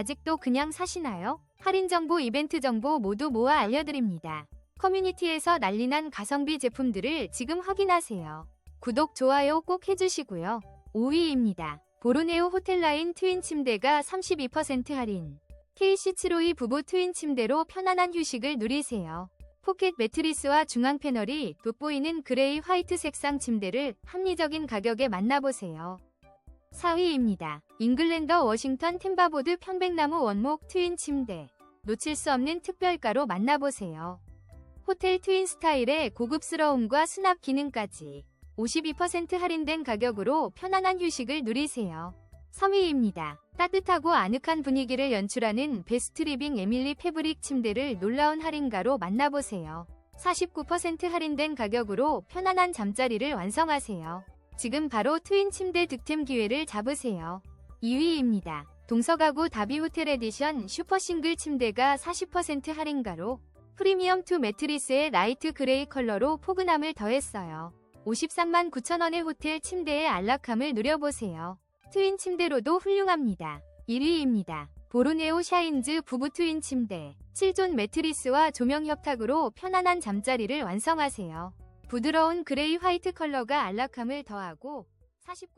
아직도 그냥 사시나요? 할인 정보, 이벤트 정보 모두 모아 알려드립니다. 커뮤니티에서 난리난 가성비 제품들을 지금 확인하세요. 구독, 좋아요 꼭 해주시고요. 5위입니다. 보르네오 호텔라인 트윈 침대가 32% 할인. KC752 부부 트윈 침대로 편안한 휴식을 누리세요. 포켓 매트리스와 중앙 패널이 돋보이는 그레이 화이트 색상 침대를 합리적인 가격에 만나보세요. 4위입니다. 잉글랜더 워싱턴 템바보드 편백나무 원목 트윈 침대. 놓칠 수 없는 특별가로 만나보세요. 호텔 트윈 스타일의 고급스러움과 수납 기능까지 52% 할인된 가격으로 편안한 휴식을 누리세요. 3위입니다. 따뜻하고 아늑한 분위기를 연출하는 베스트 리빙 에밀리 패브릭 침대를 놀라운 할인가로 만나보세요. 49% 할인된 가격으로 편안한 잠자리를 완성하세요. 지금 바로 트윈 침대 득템 기회를 잡으세요. 2위입니다. 동서가구 다비 호텔 에디션 슈퍼 싱글 침대가 40% 할인가로 프리미엄 투 매트리스의 라이트 그레이 컬러로 포근함을 더했어요. 53만 9천원의 호텔 침대의 안락함을 누려보세요. 트윈 침대로도 훌륭합니다. 1위입니다. 보르네오 샤인즈 부부 트윈 침대. 7존 매트리스와 조명 협탁으로 편안한 잠자리를 완성하세요. 부드러운 그레이 화이트 컬러가 안락함을 더하고 49%